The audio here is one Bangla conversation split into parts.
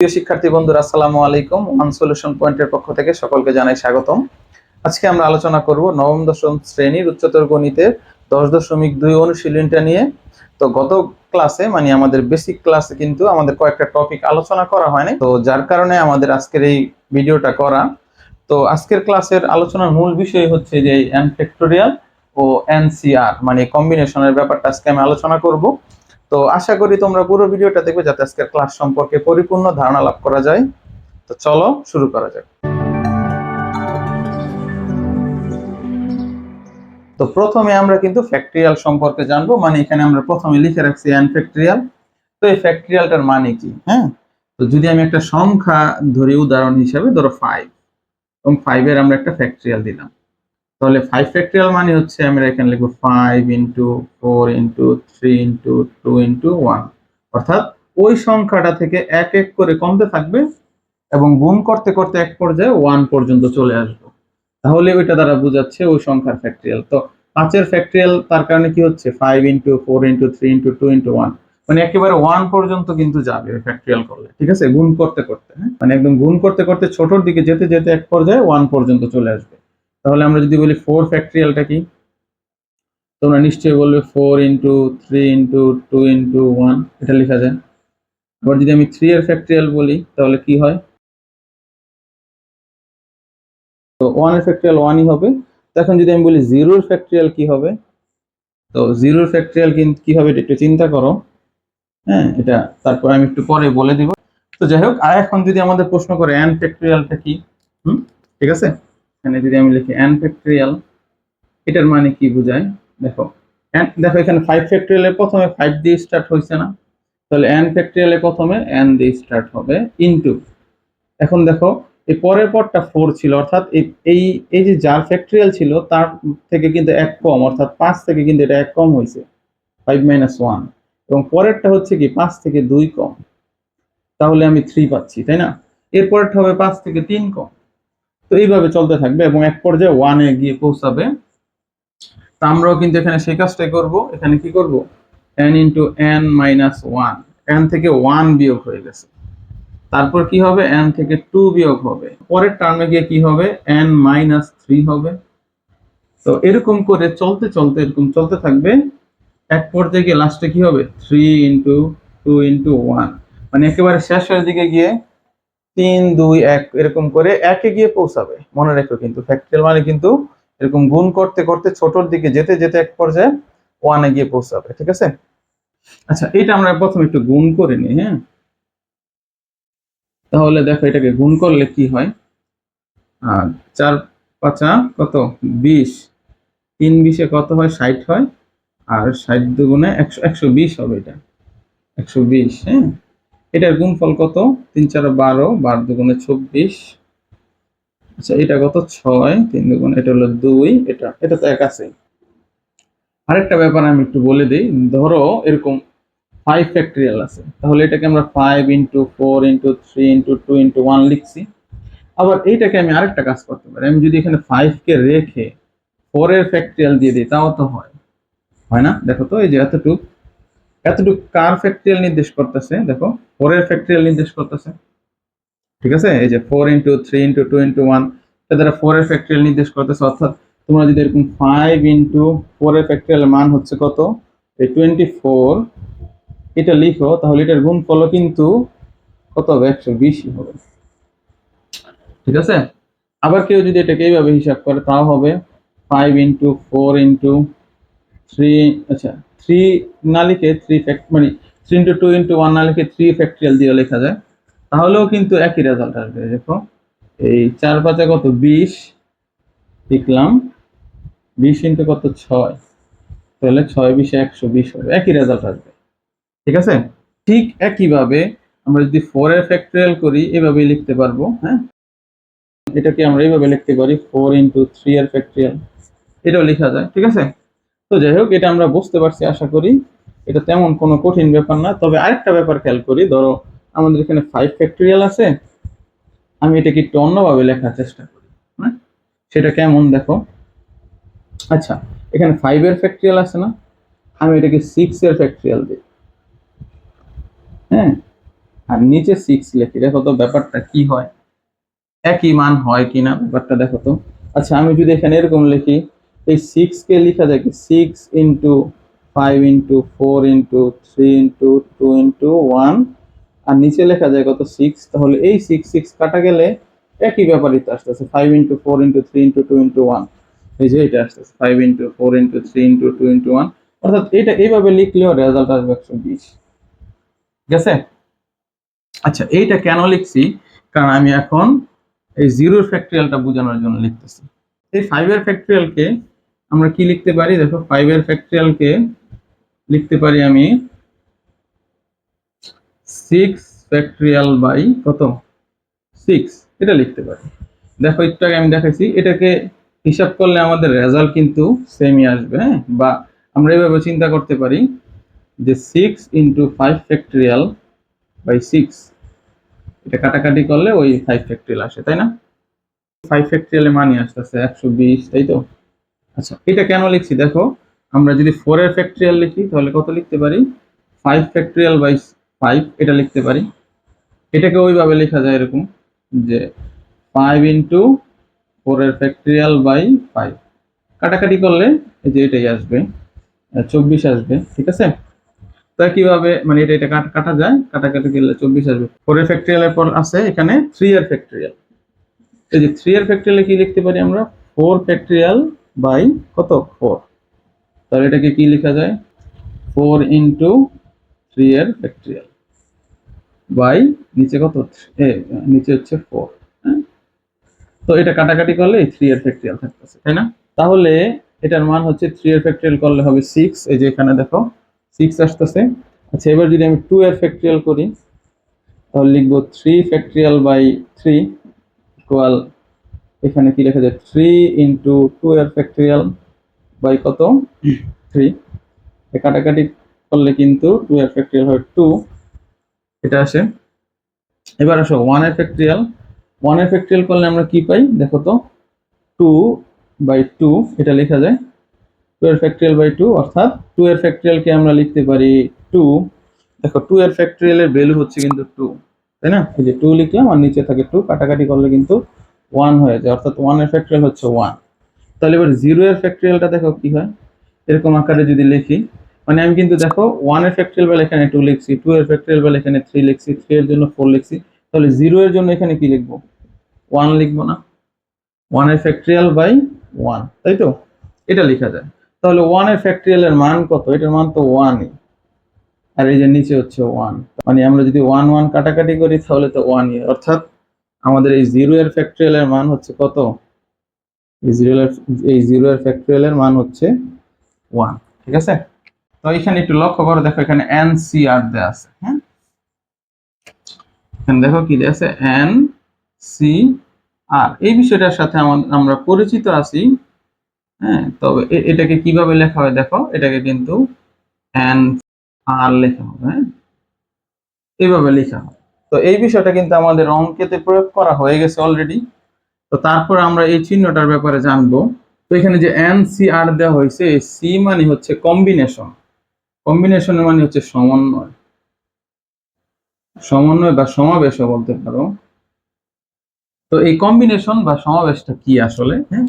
প্রিয় শিক্ষার্থী বন্ধুরা, আসসালামু আলাইকুম। ওয়ান সলিউশন পয়েন্টের পক্ষ থেকে সকলকে জানাই স্বাগতম। আজকে আমরা আলোচনা করব নবম, দশম শ্রেণির উচ্চতর গণিতের দশ দশমিক দুই অনুশীলনটা নিয়ে। তো গত ক্লাসে মানে আমাদের বেসিক ক্লাসে কিন্তু আমাদের কয়েকটা টপিক আলোচনা করা হয়নি। তো যার কারণে আমাদের আজকের এই ভিডিওটা করা। তো আজকের ক্লাসের আলোচনার মূল বিষয় হচ্ছে যে এন ফ্যাক্টোরিয়াল ও এনসিআর মানে কম্বিনেশনের ব্যাপারটা আজকে আমি আলোচনা করব। তো আশা করি তোমরা পুরো ভিডিওটা দেখবে যাতে আজকের ক্লাস সম্পর্কে পরিপূর্ণ ধারণা লাভ করা যায়। তো চলো শুরু করা যাক। তো প্রথমে আমরা কিন্তু ফ্যাক্টরিয়াল সম্পর্কে জানব মানে এখানে আমরা প্রথমে লিখে রাখছি এন ফ্যাক্টরিয়াল তো এই ফ্যাক্টরিয়ালটার মানে কি? হ্যাঁ? তো যদি আমি একটা সংখ্যা ধরি, উদাহরণ হিসেবে ধরো ফাইভ এবং ফাইভের আমরা একটা ফ্যাক্টরিয়াল দিলাম। তাহলে ফাইভ ফ্যাক্টরিয়াল মানে হচ্ছে আমরা এখানে লিখব five into four into three into two into one অর্থাৎ ওই সংখ্যাটা থেকে এক এক করে কমতে থাকবে এবং গুণ করতে করতে এক পর্যায়ে ওয়ান পর্যন্ত চলে আসবে। তাহলে ওইটা দ্বারা বোঝাচ্ছে ওই সংখ্যার ফ্যাক্টরিয়াল তো পাঁচের ফ্যাক্টরিয়াল তার কারণে কি হচ্ছে? Five into four into three into two into one মানে একেবারে ওয়ান পর্যন্ত কিন্তু যাবে ফ্যাক্টরিয়াল করলে। ঠিক আছে? গুণ করতে করতে হ্যাঁ? মানে একদম গুণ করতে করতে ছোটর দিকে যেতে যেতে এক পর্যায়ে ওয়ান পর্যন্ত চলে আসবে। তাহলে আমরা যদি বলি ফোর ফ্যাক্টরিয়ালটা কি? তোমরা নিশ্চয়ই বলবে four into three into two into one এটা লেখা যায়। আবার যদি আমি থ্রি এর ফ্যাক্টরিয়াল বলি, তাহলে কি হয়? তো ওয়ানের ফ্যাক্টরিয়াল ওয়ানই হবে। তো এখন যদি আমি বলি জিরোর ফ্যাক্টরিয়াল কি হবে? তো জিরোর ফ্যাক্টরিয়াল কিন্তু কি হবে? একটু চিন্তা করো। হ্যাঁ এটা তারপর আমি একটু পরে বলে দিব। তো যাই হোক, আর এখন যদি আমাদের প্রশ্ন করে অ্যান ফ্যাক্টরিয়ালটা কি? হুম, ঠিক আছে? এখানে যদি আমি লিখি অ্যান ফ্যাক্টরিয়াল এটার মানে কি বোঝায়? দেখো দেখো এখানে ফাইভ ফ্যাক্টরিয়ালের প্রথমে ফাইভ দিয়ে স্টার্ট হয়েছে না। তাহলে অ্যান ফ্যাক্টরিয়ালে প্রথমে অ্যান দিয়ে স্টার্ট হবে ইনটু এখন দেখো, এই পরের পরটা ফোর ছিল, অর্থাৎ এই- এই এই যে যার ফ্যাক্টরিয়াল ছিল, তার থেকে কিন্তু এক কম, অর্থাৎ পাঁচ থেকে কিন্তু এটা এক কম হয়েছে ফাইভ মাইনাস ওয়ান এবং পরেরটা হচ্ছে কি, পাঁচ থেকে দুই কম। তাহলে আমি থ্রি পাচ্ছি, তাই না? এরপরটা হবে পাঁচ থেকে তিন কম। তো এইভাবে চলতে থাকবে এবং এক পর্যায়ে ওয়ানে গিয়ে পৌঁছাবে। তা আমরাও কিন্তু এখানে সেই কাজটাই করব। এখানে কি করব? N into N minus one N থেকে ওয়ান বিয়োগ হয়ে গেছে। তারপর কি হবে? এন থেকে টু বিয়োগ হবে। পরের টার্মে গিয়ে কি হবে? এন মাইনাস থ্রি হবে। তো এরকম করে চলতে চলতে, এরকম চলতে থাকবে। এক পর্যায়ে গিয়ে লাস্টে কি হবে? Three into two into one মানে একেবারে শেষের দিকে গিয়ে তিন, দুই, এক, এরকম করে একে গিয়ে পৌঁছাবে। মনে রেখো কিন্তু ফ্যাক্টরিয়াল মানে কিন্তু এরকম গুণ করতে করতে ছোটর দিকে যেতে যেতে এক পর্যায়ে ওয়ানে গিয়ে পৌঁছাবে, ঠিক আছে? আচ্ছা এটা আমরা প্রথমে একটু গুণ করে নিই হ্যাঁ? তাহলে দেখো এটাকে গুণ করলে কি হয়? আর চার পাঁচা কত? বিশ। তিন বিশে কত হয়? ষাট হয়। আর ষাট দুগুণে একশো একশো বিশ হবে এটা। একশো বিশ হ্যাঁ? এটার গুণফল কত? তিন চার বারো বারো দুগুণে চব্বিশ। আচ্ছা এটা কত? ছয়, তিন দুগুণ, এটা হলো দুই, এটা এটা তো এক আছে। আরেকটা ব্যাপার আমি একটু বলে দিই, ধরো এরকম ফাইভ ফ্যাক্টরিয়াল আছে, তাহলে এটাকে আমরা five into four into three into two into one লিখছি। আবার এইটাকে আমি আরেকটা কাজ করতে পারি, আমি যদি এখানে ফাইভকে রেখে ফোরের ফ্যাক্টরিয়াল দিয়ে দিই, তাও তো হয়। হয় না? দেখো তো, এই যে এতটুক। এতটুক কার ফ্যাক্টরিয়াল নির্দেশ করতেছে? দেখো ফোরের ফ্যাক্টরিয়াল নির্দেশ করতেছে। ঠিক আছে? এই যে four into three into two into one দ্বারা ফোরের ফ্যাক্টরিয়াল নির্দেশ করতেছে। অর্থাৎ তোমরা যদি এরকম ফাইভ ইন্টু ফোরের ফ্যাক্টরিয়াল মান হচ্ছে কত? এই টোয়েন্টি ফোর এটা লিখো, তাহলে এটার গুণফলও কিন্তু কত হবে? একশো বিশই হবে। ঠিক আছে? আবার কেউ যদি এটাকে এইভাবে হিসাব করে, তাও হবে five into four into three আচ্ছা থ্রি না লিখে থ্রি ফ্যাক্ট মানে three into two into one না লিখে থ্রি ফ্যাক্টরিয়াল দিয়ে লেখা যায়। তাহলেও কিন্তু একই রেজাল্ট আসবে দেখো। এই চার পাঁচে কত? বিশ। লিখলাম। বিশ ইন্টু কত? ছয়। তাহলে ছয় বিশে একশো বিশ হবে। একই রেজাল্ট আসবে। ঠিক আছে? ঠিক একইভাবে আমরা যদি ফোর এর ফ্যাক্টরিয়াল করি, এভাবেই লিখতে পারব হ্যাঁ? এটাকে আমরা এইভাবে লিখতে পারি ফোর ইন্টু থ্রি এর ফ্যাক্টরিয়াল এটাও লেখা যায়, ঠিক আছে? তো যাই হোক, এটা আমরা বুঝতে পারছি, আশা করি। এটা তেমন কোনো কঠিন ব্যাপার না, তবে আরেকটা ব্যাপার খেয়াল করি। ধরো, আমাদের এখানে ফাইভ ফ্যাক্টরিয়াল আছে। আমি এটাকে একটু অন্যভাবে লেখার চেষ্টা করি হ্যাঁ? সেটা কেমন দেখো? আচ্ছা এখানে ফাইভের ফ্যাক্টরিয়াল আছে না? আমি এটাকে সিক্স এর ফ্যাক্টরিয়াল দিই। হ্যাঁ? আর নিচে সিক্স লিখি। দেখো তো ব্যাপারটা কি হয়? একই মান হয় কিনা ব্যাপারটা দেখো তো। আচ্ছা আমি যদি এখানে এরকম লিখি এই সিক্স কে লেখা যায় কি six into five into four into three into two into one আর নিচে লেখা যায় কত সিক্স তাহলে এই সিক্স সিক্স কাটা গেলে একই ব্যাপারই তো আসতেছে five into four into three into two into one এই যে এটা আসতেছে five into four into three into two into one অর্থাৎ এটা এইভাবে লিখলেও রেজাল্ট আসবে একশো বিশ। ঠিক আছে আচ্ছা এইটা কেন লিখছি? কারণ আমি এখন এই জিরোর ফ্যাক্টরিয়ালটা বোঝানোর জন্য লিখতেছি। এই ফাইভের ফ্যাক্টরিয়ালকে আমরা কি লিখতে পারি? দেখো ফাইভের ফ্যাক্টরিয়ালকে লিখতে পারি আমি সিক্স ফ্যাক্টরিয়াল বাই কত? সিক্স এটা লিখতে পারি। দেখো, একটু আগে আমি দেখাইছি, এটাকে হিসাব করলে আমাদের রেজাল্ট কিন্তু সেমই আসবে হ্যাঁ? বা আমরা এভাবে চিন্তা করতে পারি যে six into five factorial by six এটা কাটাকাটি করলে ওই ফাইভ ফ্যাক্টরিয়াল আসে, তাই না? ফাইভ ফ্যাক্টরিয়ালে মানি আসতেছে একশো বিশ, তাই তো? আচ্ছা এটা কেন লিখছি? দেখো, আমরা যদি ফোর এর ফ্যাক্টরিয়াল লিখি, তাহলে কত লিখতে পারি? ফাইভ ফ্যাক্টরিয়াল বাই ফাইভ এটা লিখতে পারি। এটাকে ওইভাবে লেখা যায় এরকম যে ফাইভ ইন্টু ফোর এর ফ্যাক্টরিয়াল বাই ফাইভ কাটাকাটি করলে এই যে এটাই আসবে চব্বিশ আসবে, ঠিক আছে? তা কীভাবে মানে এটা এটা কাট- যায়? কাটাকাটি করলে চব্বিশ আসবে। ফোর এর ফ্যাক্টরিয়ালের পর আছে এখানে থ্রি এর ফ্যাক্টরিয়াল এই যে থ্রি এর ফ্যাক্টরিয়ালে কি লিখতে পারি আমরা? ফোর ফ্যাক্টরিয়াল বাই কত? ফোর তাহলে এটাকে কি লেখা যায়? ফোর ইন্টু থ্রি এর ফ্যাক্টরিয়াল বাই নিচে কত? নিচে হচ্ছে ফোর হ্যাঁ? তো এটা কাটাকাটি করলে থ্রি এর ফ্যাক্টরিয়াল থাকতেছে, তাই না? তাহলে এটার মান হচ্ছে থ্রি এর ফ্যাক্টরিয়াল করলে হবে সিক্স এই যে এখানে দেখো সিক্স আসতেছে। আচ্ছা এবার যদি আমি টু এর ফ্যাক্টরিয়াল করি, তাহলে লিখব three factorial by three equal এখানে কি লেখা যায়? থ্রি ইন্টু টু এর ফ্যাক্টরিয়াল বাই কত থ্রি কাটাকাটি করলে কিন্তু টু এর ফ্যাক্টরিয়াল হয় টু এটা আসে। এবার আসো ওয়ানের ফ্যাক্টরিয়াল ওয়ানের ফ্যাক্টরিয়াল করলে আমরা কি পাই? দেখো তো টু বাই টু এটা লেখা যায়। টু এর ফ্যাক্টরিয়াল বাই টু অর্থাৎ টু এর ফ্যাক্টরিয়ালকে আমরা লিখতে পারি টু দেখো টু এর ফ্যাক্টরিয়ালের ভ্যালু হচ্ছে কিন্তু টু তাই না? এই যে টু লিখলাম, আর নিচে থাকে টু কাটাকাটি করলে কিন্তু ওয়ান হয়ে যায়, অর্থাৎ ওয়ানের ফ্যাক্টরিয়াল হচ্ছে ওয়ান তাহলে এবার জিরো এর ফ্যাক্টরিয়ালটা দেখো কি হয়? এরকম আকারে যদি লিখি মানে আমি কিন্তু দেখো ওয়ানের ফ্যাক্টরিয়াল বেলা এখানে টু লিখছি টু এর ফ্যাক্টরিয়াল বেলা এখানে থ্রি লিখছি থ্রি এর জন্য ফোর লিখছি, তাহলে জিরো এর জন্য এখানে কি লিখব? ওয়ান লিখব না। ওয়ানের ফ্যাক্টরিয়াল বাই ওয়ান তাই তো? এটা লেখা যায়। তাহলে ওয়ানের ফ্যাক্টরিয়ালের মান কত? এটার মান তো ওয়ানই আর এই যে নিচে হচ্ছে ওয়ান মানে আমরা যদি ওয়ান ওয়ান কাটাকাটি করি, তাহলে তো ওয়ানই অর্থাৎ আমাদের এই জিরো এর ফ্যাক্টরিয়ালের মান হচ্ছে কত? এই জিরো এর, এই জিরো এর ফ্যাক্টরিয়ালের মান হচ্ছে ওয়ান ঠিক আছে? তো এখানে একটু লক্ষ্য করো, দেখো এখানে এন সি আর দেওয়া আছে হ্যাঁ? এখানে দেখো কি দেওয়া আছে? এন সি আর এই বিষয়টার সাথে আমরা পরিচিত আছি হ্যাঁ? তবে এটাকে কীভাবে লেখা হয় দেখো? এটাকে কিন্তু এন আর লেখা হবে হ্যাঁ? এইভাবে লেখা হয় তো এই বিষয়টা কিন্তু আমাদের অঙ্কেতে প্রয়োগ করা হয়ে গেছে অলরেডি তো তারপর আমরা এই চিহ্নটার ব্যাপারে জানব। তো এখানে যে এন সি আর দেওয়া হয়েছে সি মানে হচ্ছে কম্বিনেশন কম্বিনেশনের মানে হচ্ছে সমন্বয়। সমন্বয় বা সমাবেশও বলতে পারো। তো এই কম্বিনেশন বা সমাবেশটা কি আসলে? হ্যাঁ?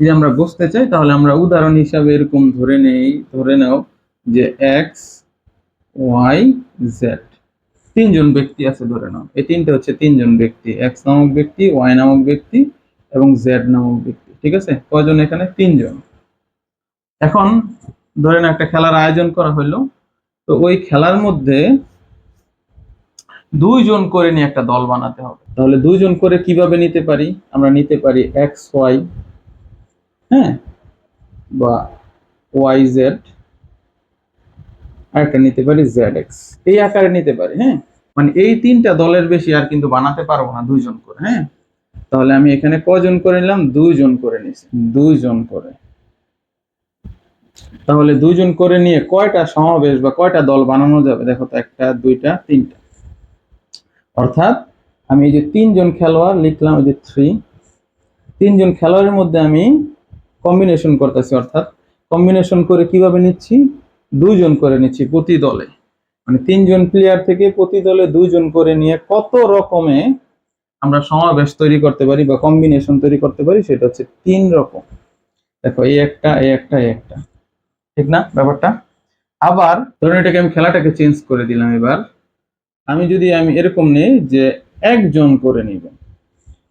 যদি আমরা বুঝতে চাই, তাহলে আমরা উদাহরণ হিসাবে এরকম ধরে নেই, ধরে নাও যে এক্স ওয়াই জেড তিনজন ব্যক্তি আছে ধরে নাও। এই তিনটে হচ্ছে তিনজন ব্যক্তি এক্স নামক ব্যক্তি ওয়াই নামক ব্যক্তি এবং জেড নামক ব্যক্তি, ঠিক আছে? কয়জন এখানে? তিনজন। এখন ধরে নাও, একটা খেলার আয়োজন করা হলো তো ওই খেলার মধ্যে দুইজন করে নিয়ে একটা দল বানাতে হবে। তাহলে দুইজন করে কীভাবে নিতে পারি? আমরা নিতে পারি এক্স ওয়াই হ্যাঁ? বা ওয়াই জেড আর একটা নিতে পারি জেড এক্স এই আকারে নিতে পারি হ্যাঁ? মানে এই তিনটা দলের বেশি আর কিন্তু বানাতে পারব না দুইজন করে হ্যাঁ? তাহলে আমি এখানে কজন করে নিলাম? দুইজন করে নিছি দুইজন করে। তাহলে দুইজন করে নিয়ে কয়টা সমাবেশ বা কয়টা দল বানানো যাবে? দেখো তো, একটা, দুইটা, তিনটা। অর্থাৎ আমি এই যে তিনজন খেলোয়াড় লিখলাম, এই যে থ্রি তিনজন খেলোয়াড়ের মধ্যে আমি কম্বিনেশন করতেছি, অর্থাৎ কম্বিনেশন করে কীভাবে নিচ্ছি? দুইজন করে নিচ্ছি প্রতি দলে। মানে তিনজন প্লেয়ার থেকে প্রতি দলে দুইজন করে নিয়ে কত রকমে আমরা সমাবেশ তৈরি করতে পারি বা কম্বিনেশন তৈরি করতে পারি সেটা হচ্ছে তিন রকম। দেখো, এই একটা এই একটা এই একটা। ঠিক না ব্যাপারটা? আবার ধরুন এটাকে আমি খেলাটাকে চেঞ্জ করে দিলাম এবার। আমি যদি আমি এরকম নেই যে একজন করে নিব।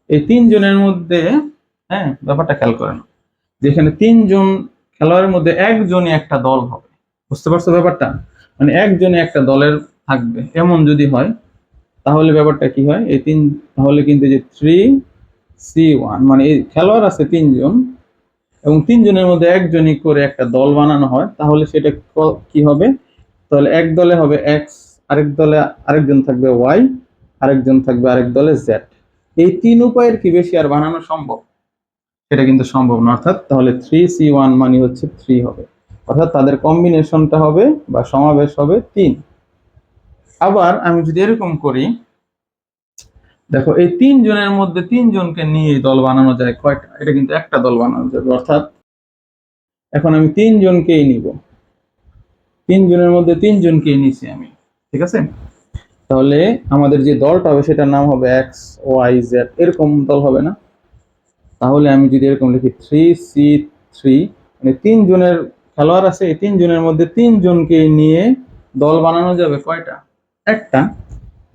এই তিনজনের মধ্যে হ্যাঁ ব্যাপারটা খেয়াল করেন। যেখানে তিনজন খেলোয়াড়ের মধ্যে একজনই একটা দল হবে। বুঝতে পারছ ব্যাপারটা? মানে একজনে একটা দলের থাকবে, এমন যদি হয়, তাহলে ব্যাপারটা কি হয়? এই তিন, তাহলে কিন্তু যে থ্রি সি ওয়ান মানে এই খেলোয়াড় আছে তিনজন, এবং তিনজনের মধ্যে একজনই করে একটা দল বানানো হয়, তাহলে সেটা ক- হবে? তাহলে এক দলে হবে এক্স আরেক দলে আরেকজন থাকবে ওয়াই আরেকজন থাকবে আরেক দলে জেড এই তিন উপায়ের কি বেশি আর বানানো সম্ভব? সেটা কিন্তু সম্ভব না, অর্থাৎ তাহলে থ্রি সি ওয়ান মানে হচ্ছে থ্রি হবে। অর্থাৎ তাদের কম্বিনেশনটা হবে বা সমাবেশ হবে তিন। আবার আমি যদি এরকম করি, দেখো এই তিন জনের মধ্যে তিনজনকে নিয়ে দল বানানো যায় কয়টা? এটা কিন্তু একটা দল বানানো যাবে। অর্থাৎ এখন আমি তিনজনকেই নিব। তিনজনের মধ্যে তিনজনকেই নিছি আমি। ঠিক আছে? তাহলে আমাদের যে দলটা হবে সেটার নাম হবে এক্স ওয়াই জেড এরকম দল হবে না। তাহলে আমি যদি এরকম লিখি থ্রি সি থ্রি মানে তিনজনের খেলোয়াড় আছে, এই তিনজনের মধ্যে তিনজনকে নিয়ে দল বানানো যাবে। কয়টা? একটা।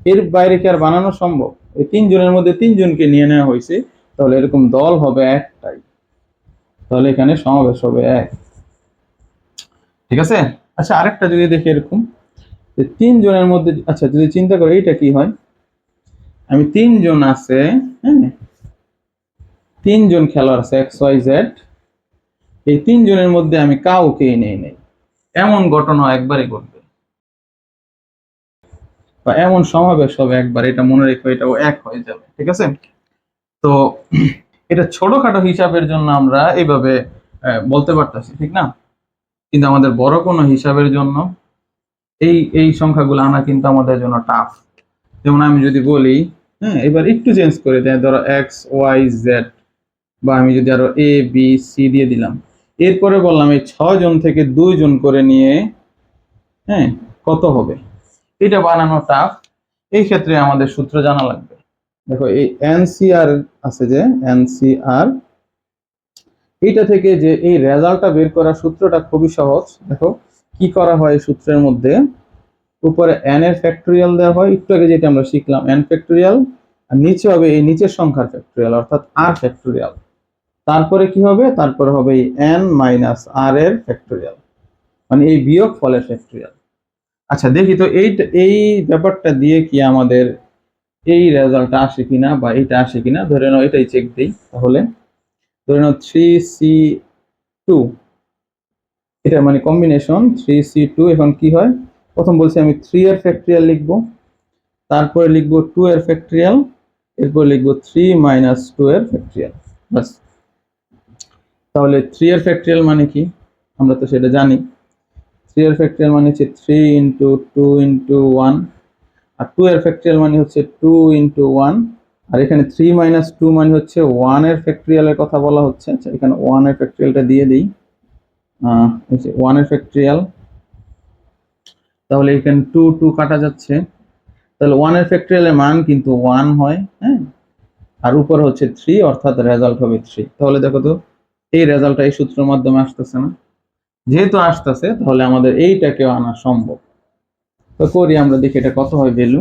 এর বাইরে কি আর বানানো সম্ভব? এই তিনজনের মধ্যে তিনজনকে নিয়ে নেওয়া হয়েছে, তাহলে এরকম দল হবে একটাই। তাহলে এখানে সমাবেশ হবে এক। ঠিক আছে? আচ্ছা আরেকটা যদি দেখি এরকম, যে তিনজনের মধ্যে আচ্ছা যদি চিন্তা করি, এইটা কি হয়? আমি তিনজন আছে হ্যাঁ? তিনজন খেলোয়াড় আছে, এক্স, ওয়াই, জেড। এই তিনজনের মধ্যে আমি কাউকেই নেই নেই এমন ঘটনা একবারই ঘটবে। বা এমন সমাবেশ হবে একবার, এটা মনে রেখো এটাও এক হয়ে যাবে, ঠিক আছে? তো এটা ছোটখাটো হিসাবের জন্য আমরা এইভাবে বলতে পারতেছি, ঠিক না? কিন্তু আমাদের বড় কোনো হিসাবের জন্য এই এই সংখ্যাগুলো আনা কিন্তু আমাদের জন্য টাফ যেমন আমি যদি বলি হ্যাঁ এবার একটু চেঞ্জ করে দেয়, ধরো এক্স ওয়াই জেড বা আমি যদি আরও এ বি সি দিয়ে দিলাম এরপরে বললাম এই জন থেকে দুইজন করে নিয়ে হ্যাঁ কত হবে? এটা বানানো টাফ এই ক্ষেত্রে আমাদের সূত্র জানা লাগবে। দেখো, এই এনসিআর আছে যে, এনসিআর এইটা থেকে যে এই রেজাল্টটা বের করার সূত্রটা খুবই সহজ। দেখো, কি করা হয় সূত্রের মধ্যে? উপরে এন এর ফ্যাক্টোরিয়াল দেওয়া হয়। একটু আগে যেটা আমরা শিখলাম এন ফ্যাক্টোরিয়াল আর নিচে হবে এই নিচের সংখ্যার ফ্যাক্টোরিয়াল অর্থাৎ আর ফ্যাক্টোরিয়াল তারপরে কি হবে? তারপরে হবে এই এন মাইনাস আর এর ফ্যাক্টোরিয়াল মানে এই বিয়োগ ফলের ফ্যাক্টোরিয়াল আচ্ছা দেখি তো এই এই ব্যাপারটা দিয়ে কি আমাদের এই রেজাল্টটা আসে কিনা বা এটা আসে কিনা? ধরে নাও এটাই চেক দিই তাহলে। ধরে নাও থ্রি সি টু এটা মানে কম্বিনেশন থ্রি সি টু এখন কি হয়? প্রথম বলছি আমি থ্রি এর ফ্যাক্টরিয়াল লিখব। তারপরে লিখব টু এর ফ্যাক্টরিয়াল এরপর লিখব থ্রি মাইনাস টু এর ফ্যাক্টরিয়াল বাস তাহলে থ্রি এর ফ্যাক্টরিয়াল মানে কি? আমরা তো সেটা জানি। থ্রি এর ফ্যাক্টরিয়াল মানে হচ্ছে three into two into one আর টু এর ফ্যাক্টরিয়াল মানে হচ্ছে টু ইন্টু ওয়ান আর এখানে থ্রি মাইনাস টু মানে হচ্ছে ওয়ানের ফ্যাক্টরিয়ালের কথা বলা হচ্ছে। আচ্ছা এখানে ওয়ানের ফ্যাক্টরিয়ালটা দিয়ে দিই। ওয়ানের ফ্যাক্টরিয়াল তাহলে এখানে টু টু কাটা যাচ্ছে। তাহলে ওয়ানের ফ্যাক্টরিয়ালের মান কিন্তু ওয়ান হয় হ্যাঁ? আর উপর হচ্ছে থ্রি অর্থাৎ রেজাল্ট হবে থ্রি তাহলে দেখো তো এই রেজাল্টটা এই সূত্রের মাধ্যমে আসতেছে না। যেহেতু আসতেছে, তাহলে আমাদের এইটাকেও আনা সম্ভব। তো করি আমরা, দেখি এটা কত হয় ভ্যালু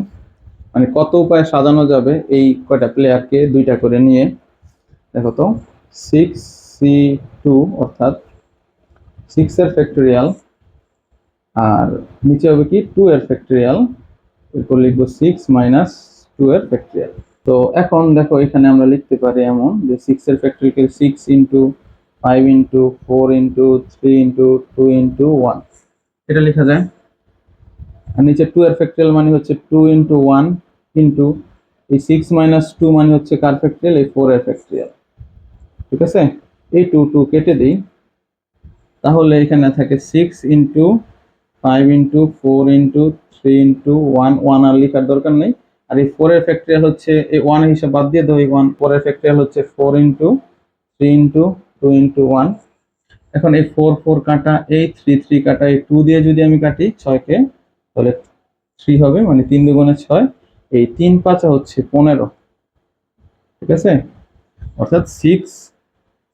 মানে কত উপায়ে সাজানো যাবে এই কয়টা প্লেয়ারকে দুইটা করে নিয়ে। দেখো তো সিক্স সি টু অর্থাৎ সিক্স এর ফ্যাক্টরিয়াল আর নিচে হবে কি টু এর ফ্যাক্টরিয়াল এরপর লিখব সিক্স মাইনাস টু এর ফ্যাক্টরিয়াল তো এখন দেখো, এখানে আমরা লিখতে পারি এমন যে সিক্স এর factorial six into five into four into three into two into one এটা লেখা যায়। আর নিচে টু এর ফ্যাক্টরিয়াল মানে হচ্ছে টু ইন্টু ওয়ান ইন্টু এই সিক্স মাইনাস টু মানে হচ্ছে কার ফ্যাক্টরিয়াল এই ফোর এর ফ্যাক্টরিয়াল ঠিক আছে? এই টু টু কেটে দিই। তাহলে এখানে থাকে six into five into four into three into one one আর লেখার দরকার নেই। আর এই ফোর এর ফ্যাক্টরিয়াল হচ্ছে এই ওয়ান হিসাব বাদ দিয়ে দেবো এই ওয়ান ফোর এর ফ্যাক্টরিয়াল হচ্ছে four into three into two into one এখন এই ফোর ফোর কাটা, এই থ্রি থ্রি কাটা, এই টু দিয়ে যদি আমি কাটি ছয়কে, তাহলে থ্রি হবে মানে তিন দুগুণে ছয়। এই তিন পাঁচা হচ্ছে পনেরো। ঠিক আছে? অর্থাৎ সিক্স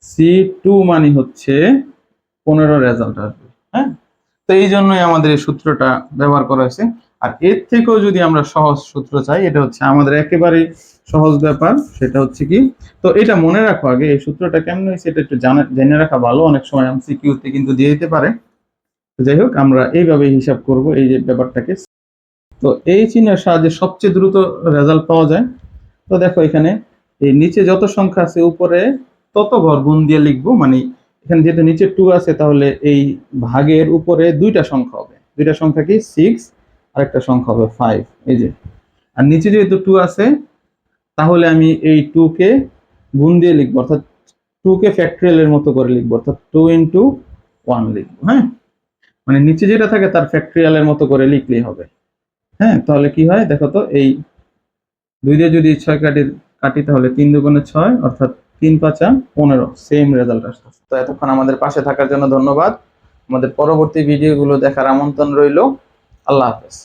সি টু মানে হচ্ছে পনেরো রেজাল্ট আসবে হ্যাঁ? তো এই জন্যই আমাদের এই সূত্রটা ব্যবহার করা হয়েছে। আর এর থেকেও যদি আমরা সহজ সূত্র চাই, এটা হচ্ছে আমাদের একেবারে সহজ ব্যাপার, সেটা হচ্ছে কি, তো এটা মনে রাখো আগে, এই সূত্রটা কেমন হয়েছে এটা একটু জানা জেনে রাখা ভালো, অনেক সময় এমসিকিউতে কিন্তু দিয়ে দিতে পারে। যাই হোক, আমরা এইভাবে হিসাব করব, এই যে ব্যাপারটাকে। তো এই চিহ্নের সাহায্যে সবচেয়ে দ্রুত রেজাল্ট পাওয়া যায়। তো দেখো এখানে, এই নিচে যত সংখ্যা আছে, উপরে তত ঘর গুণ দিয়ে লিখব মানে এখানে যেহেতু নিচে টু আছে, তাহলে এই ভাগের উপরে দুইটা সংখ্যা হবে। দুইটা সংখ্যা কি? সিক্স আর একটা সংখ্যা হবে ফাইভ এই যে। আর নিচে যেহেতু টু আছে তাহলে আমি এই টু কে গুণ দিয়ে লিখব, অর্থাৎ টু কে ফ্যাক্টরিয়ালের মতো করে লিখব, অর্থাৎ টু ইন্টু ওয়ান লিখব হ্যাঁ? মানে নিচে যেটা থাকে তার ফ্যাক্টরিয়ালের মতো করে লিখলেই হবে হ্যাঁ? তাহলে কি হয়? দেখো তো, এই দুই দিয়ে যদি ছয় কাটি কাটি তাহলে তিন দুগুণে ছয়, অর্থাৎ তিন পাঁচা পনেরো সেম রেজাল্ট আসছে তো এতক্ষণ আমাদের পাশে থাকার জন্য ধন্যবাদ। আমাদের পরবর্তী ভিডিওগুলো দেখার আমন্ত্রণ রইল। আল্লাহ হাফেজ।